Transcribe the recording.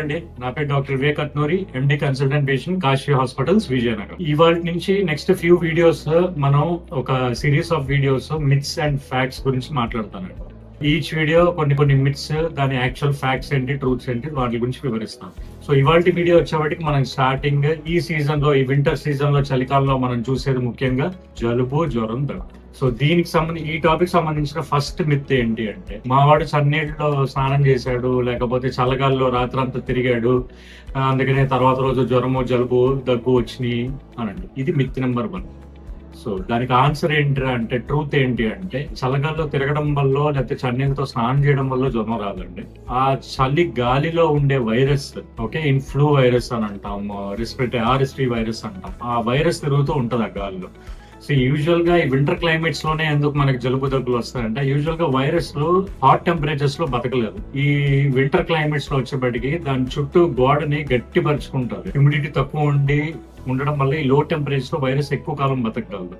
అండి. నా పేరు doctor Vivek Atnuri MD consultant patient Kashi hospitals Vizianagaram. ఇవాళ నుంచి నెక్స్ట్ ఫ్యూ వీడియోస్ మనం ఒక series of videos myths and facts గురించి మాట్లాడుతానండి. ఈచ్ వీడియో కొన్ని కొన్ని మిత్స్ దాని యాక్చువల్ ఫ్యాక్ట్స్ ఏంటి ట్రూత్స్ ఏంటి వాటి గురించి వివరిస్తాం. సో ఇవాళ వీడియో వచ్చేవాటికి మనం స్టార్టింగ్ ఈ సీజన్లో ఈ వింటర్ సీజన్లో చలికాలంలో మనం చూసేది ముఖ్యంగా జలుబు జ్వరం దగ్గర సో దీనికి సంబంధించి ఈ టాపిక్ సంబంధించిన ఫస్ట్ మిత్ ఏంటి అంటే మావాడు సన్నీటిలో స్నానం చేశాడు లేకపోతే చల్లగాల్లో రాత్రంతా తిరిగాడు అందుకనే తర్వాత రోజు జ్వరము జలుబు దగ్గు వచ్చినాయి అనండి. ఇది మిత్ నెంబర్ వన్ సో దానికి ఆన్సర్ ఏంటి అంటే ట్రూత్ ఏంటి అంటే చల్లగాల్లో తిరగడం వల్ల లేకపోతే చన్నీళ్ళతో స్నానం చేయడం వల్ల జ్వరం రాదండి. ఆ చలి గాలిలో ఉండే వైరస్ ఓకే ఇన్ఫ్లూ వైరస్ అని అంటాం రెస్పిరేటరీ ఆర్ఎస్టీ వైరస్ అంటాం. ఆ వైరస్ తిరుగుతూ ఉంటుంది ఆ గాలిలో. సో యూజువల్గా ఈ వింటర్ క్లైమేట్స్లోనే ఎందుకు మనకి జలుబు దగ్గులు వస్తాయంటే యూజువల్గా వైరస్లో హాట్ టెంపరేచర్స్లో బతకలేదు. ఈ వింటర్ క్లైమేట్స్లో వచ్చేప్పటికి దాని చుట్టూ గోడని గట్టిపరుచుకుంటారు. హ్యూమిడిటీ తక్కువ ఉండి ఉండడం వల్ల ఈ లో టెంపరేచర్లో వైరస్ ఎక్కువ కాలం బతకగలదు.